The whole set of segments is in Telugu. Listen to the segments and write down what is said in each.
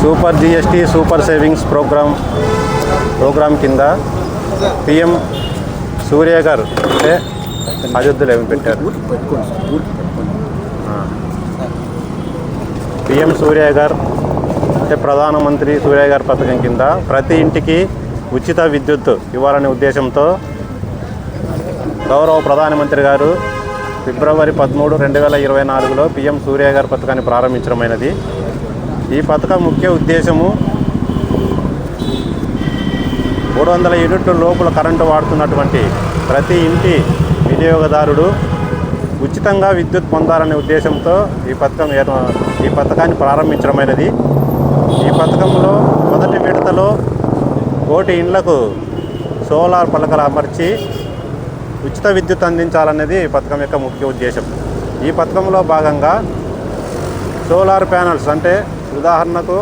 Super GST super savings programme programme కింద పిఎం సూర్య గారు అంటే అయోధ్యలో ఏమి పెట్టారు? పిఎం సూర్య గారు అంటే ప్రధానమంత్రి సూర్య గారి పథకం కింద ప్రతి ఇంటికి ఉచిత విద్యుత్ ఇవ్వాలనే ఉద్దేశంతో గౌరవ ప్రధానమంత్రి గారు ఫిబ్రవరి పదమూడు రెండు వేల ఇరవై నాలుగులో పిఎం సూర్య గారి పథకాన్ని ప్రారంభించడమైనది. ఈ పథకం ముఖ్య ఉద్దేశము మూడు వందల యూనిట్ల లోపల కరెంటు వాడుతున్నటువంటి ప్రతి ఇంటి వినియోగదారుడు ఉచితంగా విద్యుత్ పొందాలనే ఉద్దేశంతో ఈ పథకం ఏర్- ఈ పథకాన్ని ప్రారంభించడమైనది ఈ పథకంలో మొదటి విడతలో కోటి ఇండ్లకు సోలార్ పలకలు అమర్చి ఉచిత విద్యుత్ అందించాలనేది ఈ పథకం యొక్క ముఖ్య ఉద్దేశం. ఈ పథకంలో భాగంగా సోలార్ ప్యానల్స్ అంటే ఉదాహరణకు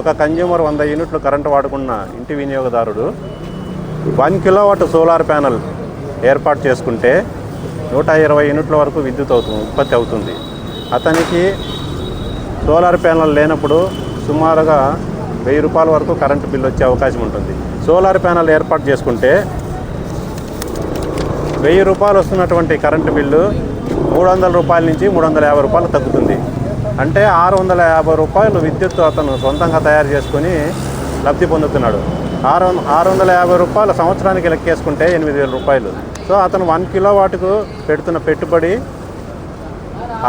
ఒక కన్జ్యూమర్ వంద యూనిట్లు కరెంటు వాడుకున్న ఇంటి వినియోగదారుడు వన్ కిలోవాట్ సోలార్ ప్యానల్ ఏర్పాటు చేసుకుంటే నూట ఇరవై యూనిట్ల వరకు విద్యుత్ అవుతుంది ఉత్పత్తి అవుతుంది. అతనికి సోలార్ ప్యానల్ లేనప్పుడు సుమారుగా వెయ్యి రూపాయల వరకు కరెంటు బిల్లు వచ్చే అవకాశం ఉంటుంది. సోలార్ ప్యానల్ ఏర్పాటు చేసుకుంటే వెయ్యి రూపాయలు వస్తున్నటువంటి కరెంటు బిల్లు మూడు వందల రూపాయల నుంచి మూడు వందల యాభై రూపాయలు తగ్గుతుంది. అంటే ఆరు వందల యాభై రూపాయలు విద్యుత్ అతను సొంతంగా తయారు చేసుకొని లబ్ధి పొందుతున్నాడు. ఆరు ఆరు వందల యాభై రూపాయలు సంవత్సరానికి లెక్కేసుకుంటే ఎనిమిది వేల రూపాయలు. సో అతను వన్ కిలో వాటుకు పెడుతున్న పెట్టుబడి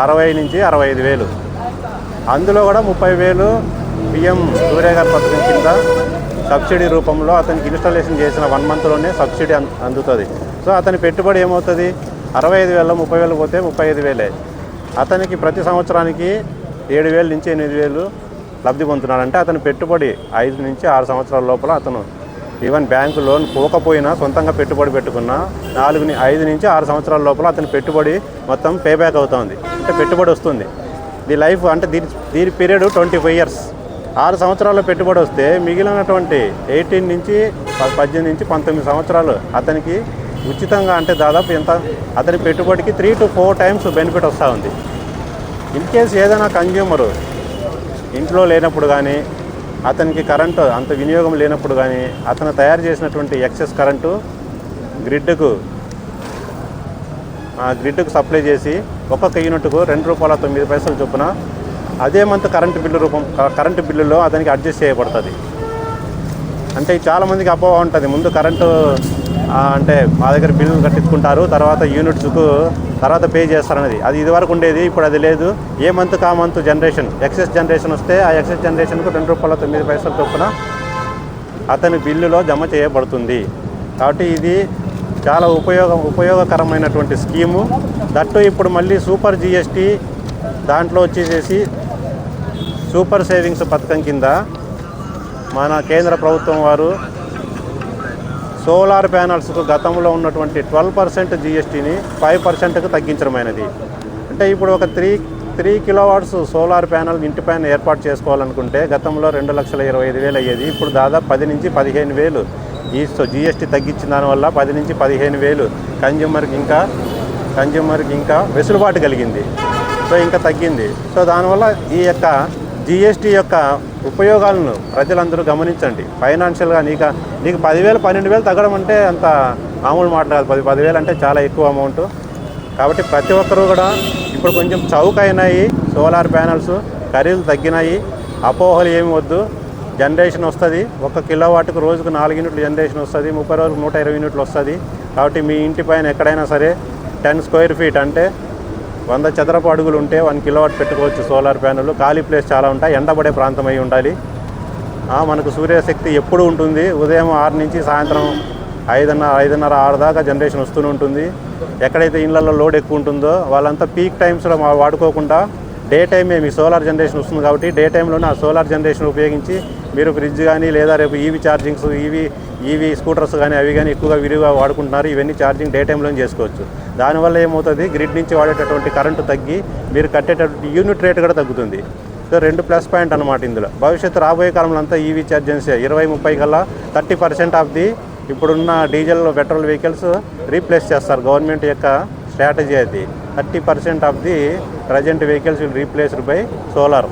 అరవై నుంచి అరవై ఐదు వేలు. అందులో కూడా ముప్పై వేలు పిఎం సూర్య గారి పథకం కింద సబ్సిడీ రూపంలో అతనికి ఇన్స్టాలేషన్ చేసిన వన్ మంత్లోనే సబ్సిడీ అందుతుంది. సో అతని పెట్టుబడి ఏమవుతుంది? అరవై ఐదు వేల ముప్పై వేలు పోతే ముప్పై ఐదు వేలే. అతనికి ప్రతి సంవత్సరానికి ఏడు వేలు నుంచి ఎనిమిది వేలు లబ్ధి పొందుతున్నాడంటే అతను అతని పెట్టుబడి ఐదు నుంచి ఆరు సంవత్సరాల లోపల అతను ఈవెన్ బ్యాంకు లోన్ పోకపోయినా సొంతంగా పెట్టుబడి పెట్టుకున్నా నాలుగు ఐదు నుంచి ఆరు సంవత్సరాల లోపల అతని పెట్టుబడి మొత్తం పే బ్యాక్ అవుతుంది. అంటే పెట్టుబడి వస్తుంది. ది లైఫ్ అంటే దీని దీని పీరియడ్ ట్వంటీ ఫైవ్ ఇయర్స్. ఆరు సంవత్సరాల పెట్టుబడి వస్తే మిగిలినటువంటి ఎయిటీన్ నుంచి ప- పద్దెనిమిది నుంచి పంతొమ్మిది సంవత్సరాలు అతనికి ఉచితంగా అంటే దాదాపు ఎంత? అతని పెట్టుబడికి three to four times benefit వస్తూ ఉంది. ఇన్ కేస్ ఏదైనా కన్జ్యూమరు ఇంట్లో లేనప్పుడు కానీ అతనికి కరెంటు అంత వినియోగం లేనప్పుడు కానీ అతను తయారు చేసినటువంటి ఎక్సెస్ కరెంటు గ్రిడ్కు ఆ గ్రిడ్కు సప్లై చేసి ఒక్కొక్క యూనిట్కు రెండు రూపాయల తొమ్మిది పైసలు చొప్పున అదే మంత్ కరెంటు బిల్లు రూపం క- కరెంటు బిల్లులో అతనికి అడ్జస్ట్ చేయబడుతుంది. అంటే చాలామందికి అపోహ ఉంటుంది. ముందు కరెంటు అంటే మా దగ్గర బిల్లు కట్టించుకుంటారు తర్వాత యూనిట్స్కు తర్వాత పే చేస్తారనేది. అది ఇదివరకు ఉండేది ఇప్పుడు అది లేదు. ఏ మంత్ కా మంత్ జనరేషన్? ఎక్సెస్ జనరేషన్ వస్తే ఆ ఎక్సెస్ జనరేషన్కు రెండు రూపాయల తొమ్మిది పైసల చొప్పున అతని బిల్లులో జమ చేయబడుతుంది. కాబట్టి ఇది చాలా ఉపయోగ ఉపయోగకరమైనటువంటి స్కీము. దట్టు ఇప్పుడు మళ్ళీ సూపర్ జిఎస్టీ దాంట్లో వచ్చేసేసి సూపర్ సేవింగ్స్ పథకం కింద మన కేంద్ర ప్రభుత్వం వారు సోలార్ ప్యానల్స్కు గతంలో ఉన్నటువంటి ట్వెల్వ్ పర్సెంట్ జిఎస్టీని ఫైవ్ పర్సెంట్కి తగ్గించడమైనది. అంటే ఇప్పుడు ఒక three three kilowatts solar panel ఇంటి పైన ఏర్పాటు చేసుకోవాలనుకుంటే గతంలో రెండు లక్షల ఇరవై ఐదు వేలు అయ్యేది ఇప్పుడు దాదాపు పది నుంచి పదిహేను వేలు. ఈ జిఎస్టీ తగ్గించిన దానివల్ల పది నుంచి పదిహేను వేలు కన్జ్యూమర్కి ఇంకా కన్జ్యూమర్కి ఇంకా వెసులుబాటు కలిగింది. సో ఇంకా తగ్గింది. సో దానివల్ల ఈ యొక్క జిఎస్టీ యొక్క ఉపయోగాలను ప్రజలందరూ గమనించండి. ఫైనాన్షియల్గా నీకు నీకు పదివేలు పన్నెండు వేలు తగ్గడం అంటే అంత మామూలు మాట కాదు. పది పదివేలు అంటే చాలా ఎక్కువ అమౌంట్ కాబట్టి ప్రతి ఒక్కరూ కూడా ఇప్పుడు కొంచెం చౌక అయినాయి సోలార్ ప్యానల్స్ ఖరీదు తగ్గినాయి. అపోహలు ఏమి వద్దు. జనరేషన్ వస్తుంది. ఒక కిలో వాటికి రోజుకు నాలుగు యూనిట్లు జనరేషన్ వస్తుంది. ముప్పై రోజులకు నూట ఇరవై యూనిట్లు వస్తుంది. కాబట్టి మీ ఇంటి పైన ఎక్కడైనా సరే టెన్ స్క్వేర్ ఫీట్ అంటే వంద చదరపు అడుగులు ఉంటే వన్ కిలోవాట్ పెట్టుకోవచ్చు సోలార్ ప్యానెల్ ఖాళీ ప్లేస్ చాలా ఉంటాయి. ఎండబడే ప్రాంతం అయి ఉండాలి. మనకు సూర్యశక్తి ఎప్పుడు ఉంటుంది? ఉదయం ఆరు నుంచి సాయంత్రం ఐదున్నర ఐదున్నర ఆరు దాకా జనరేషన్ వస్తూనే ఉంటుంది. ఎక్కడైతే ఇళ్ళలో లోడ్ ఎక్కువ ఉంటుందో వాళ్ళంతా పీక్ టైమ్స్లో మా- వాడుకోకుండా డే టైమే మీ సోలార్ జనరేషన్ వస్తుంది కాబట్టి డే టైంలోనే ఆ సోలార్ జనరేషన్ ఉపయోగించి మీరు ఫ్రిడ్జ్ కానీ లేదా రేపు EV chargings EV EV scooters కానీ అవి కానీ ఎక్కువగా విరివిగా వాడుకుంటున్నారు. ఇవన్నీ ఛార్జింగ్ డే టైంలో చేసుకోవచ్చు. దానివల్ల ఏమవుతుంది? గ్రిడ్ నుంచి వాడేటటువంటి కరెంటు తగ్గి మీరు కట్టేటటువంటి యూనిట్ రేట్ కూడా తగ్గుతుంది. సో రెండు ప్లస్ పాయింట్ అనమాట ఇందులో. భవిష్యత్తు రాబోయే కాలంలో అంతా ఈవీ ఛార్జెన్స్. ఇరవై ముప్పై కల్లా థర్టీ పర్సెంట్ ఆఫ్ ది ఇప్పుడున్న డీజిల్ పెట్రోల్ వెహికల్స్ రీప్లేస్ చేస్తారు. గవర్నమెంట్ యొక్క స్ట్రాటజీ అది. Thirty percent of the present vehicles will replaced by solar.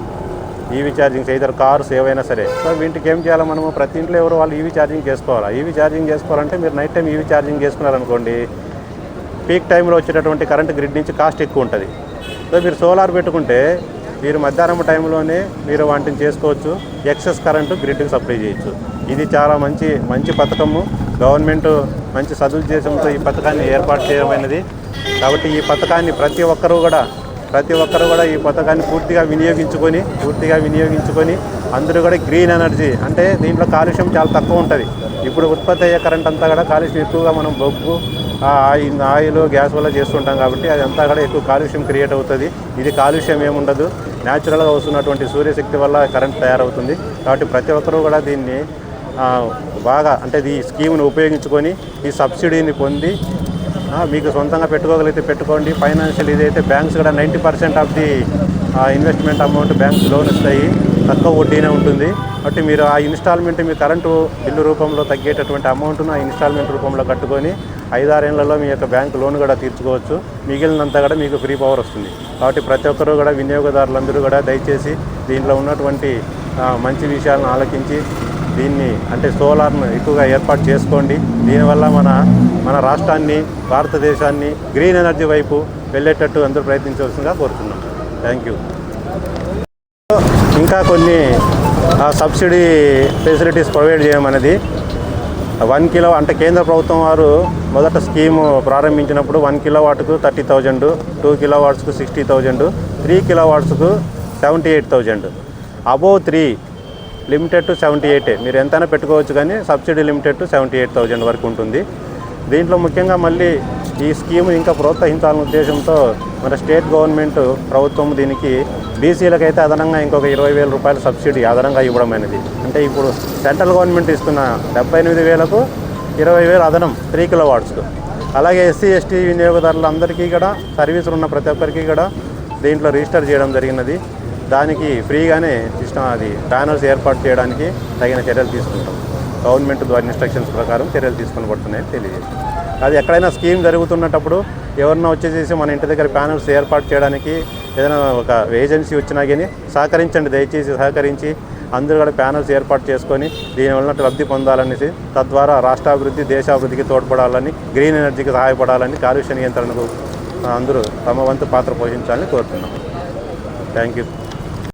EV chargings ఇద్దరు కార్స్ ఏవైనా సరే. సో వీటికి ఏం చేయాలి మనము? ప్రతి ఇంట్లో ఎవరు వాళ్ళు ఈవీ ఛార్జింగ్ చేసుకోవాలి? ఈవీ ఛార్జింగ్ చేసుకోవాలంటే మీరు నైట్ టైం ఈవీ ఛార్జింగ్ చేసుకున్నారనుకోండి పీక్ టైంలో వచ్చేటటువంటి కరెంట్ గ్రిడ్ నుంచి కాస్ట్ ఎక్కువ ఉంటుంది. సో మీరు సోలార్ పెట్టుకుంటే మీరు మధ్యాహ్నం టైంలోనే మీరు వాటిని చేసుకోవచ్చు. ఎక్సెస్ కరెంటు గ్రిడ్కి సప్లై చేయొచ్చు. ఇది చాలా మంచి మంచి పథకము. గవర్నమెంట్ మంచి సదుద్దేశంతో ఈ పథకాన్ని ఏర్పాటు చేయమైనది కాబట్టి ఈ పథకాన్ని ప్రతి ఒక్కరూ కూడా ప్రతి ఒక్కరు కూడా ఈ పథకాన్ని పూర్తిగా వినియోగించుకొని పూర్తిగా వినియోగించుకొని అందరూ కూడా గ్రీన్ ఎనర్జీ అంటే దీంట్లో కాలుష్యం చాలా తక్కువ ఉంటుంది. ఇప్పుడు ఉత్పత్తి అయ్యే కరెంట్ అంతా కూడా కాలుష్యం ఎక్కువగా మనం బొగ్గు ఆయిల్ ఆయిల్ గ్యాస్ వల్ల చేస్తుంటాం కాబట్టి అదంతా కూడా ఎక్కువ కాలుష్యం క్రియేట్ అవుతుంది. ఇది కాలుష్యం ఏముండదు. న్యాచురల్గా వస్తున్నటువంటి సూర్యశక్తి వల్ల కరెంట్ తయారవుతుంది. కాబట్టి ప్రతి ఒక్కరూ కూడా దీన్ని బాగా అంటే ఈ స్కీమ్ను ఉపయోగించుకొని ఈ సబ్సిడీని పొంది మీకు సొంతంగా పెట్టుకోగలిగితే పెట్టుకోండి. ఫైనాన్షియల్ ఇదైతే బ్యాంక్స్ కూడా ninety percent of the investment amount banks loan ఇస్తాయి. తక్కువ వడ్డీనే ఉంటుంది. కాబట్టి మీరు ఆ ఇన్స్టాల్మెంట్ మీ కరెంటు బిల్లు రూపంలో తగ్గేటటువంటి అమౌంట్ను ఆ ఇన్స్టాల్మెంట్ రూపంలో కట్టుకొని ఐదారేళ్ళలో మీ యొక్క బ్యాంక్ లోన్ కూడా తీర్చుకోవచ్చు. మిగిలినంతా కూడా మీకు ఫ్రీ పవర్ వస్తుంది. కాబట్టి ప్రతి ఒక్కరూ కూడా వినియోగదారులందరూ కూడా దయచేసి దీంట్లో ఉన్నటువంటి మంచి విషయాలను ఆలకించి దీన్ని అంటే సోలార్ను ఎక్కువగా ఏర్పాటు చేసుకోండి. దీనివల్ల మన మన రాష్ట్రాన్ని భారతదేశాన్ని గ్రీన్ ఎనర్జీ వైపు వెళ్ళేటట్టు అందరూ ప్రయత్నించవలసిందిగా కోరుతున్నాం. Thank you. ఇంకా కొన్ని సబ్సిడీ ఫెసిలిటీస్ ప్రొవైడ్ చేయమనేది వన్ కిలో అంటే కేంద్ర ప్రభుత్వం వారు మొదట స్కీము ప్రారంభించినప్పుడు వన్ కిలో వాట్కు థర్టీ థౌజండ్ టూ కిలో వాట్స్కు sixty thousand three kilo వాట్స్కు seventy eight thousand. Above three limited to seventy ఎయిటే. మీరు ఎంతైనా పెట్టుకోవచ్చు కానీ subsidy limited to seventy eight thousand వరకు ఉంటుంది. దీంట్లో ముఖ్యంగా మళ్ళీ ఈ స్కీమ్ ఇంకా ప్రోత్సహించాలనే ఉద్దేశంతో మన స్టేట్ గవర్నమెంట్ ప్రభుత్వం దీనికి బీసీలకైతే అదనంగా ఇంకొక ఇరవై వేల రూపాయల సబ్సిడీ అదనంగా ఇవ్వడం అనేది. అంటే ఇప్పుడు సెంట్రల్ గవర్నమెంట్ ఇస్తున్న డెబ్బై ఎనిమిది వేలకు ఇరవై వేలు అదనం త్రీ కిలో వాట్స్కు అలాగే ఎస్సీ ఎస్టీ వినియోగదారులందరికీ కూడా సర్వీసులు ఉన్న ప్రతి ఒక్కరికి కూడా దీంట్లో రిజిస్టర్ చేయడం జరిగినది. దానికి ఫ్రీగానే సిస్టమ్ అది ప్యానల్స్ ఏర్పాటు చేయడానికి తగిన చర్యలు తీసుకుంటాం. గవర్నమెంట్ ద్వారా ఇన్స్ట్రక్షన్స్ ప్రకారం చర్యలు తీసుకొని పడుతున్నాయని తెలియజేస్తాం అది ఎక్కడైనా స్కీమ్ జరుగుతున్నప్పుడు ఎవరన్నా వచ్చేసేసి మన ఇంటి దగ్గర ప్యానల్స్ ఏర్పాటు చేయడానికి ఏదైనా ఒక ఏజెన్సీ వచ్చినా కానీ సహకరించండి దయచేసి సహకరించి అందరూ కూడా ప్యానల్స్ ఏర్పాటు చేసుకొని దీనివల్ల లబ్ధి పొందాలనేసి తద్వారా రాష్ట్రాభివృద్ధి దేశాభివృద్ధికి తోడ్పడాలని గ్రీన్ ఎనర్జీకి సహాయపడాలని కాలుష్య నియంత్రణకు అందరూ తమ వంతు పాత్ర పోషించాలని కోరుతున్నాం. Thank you.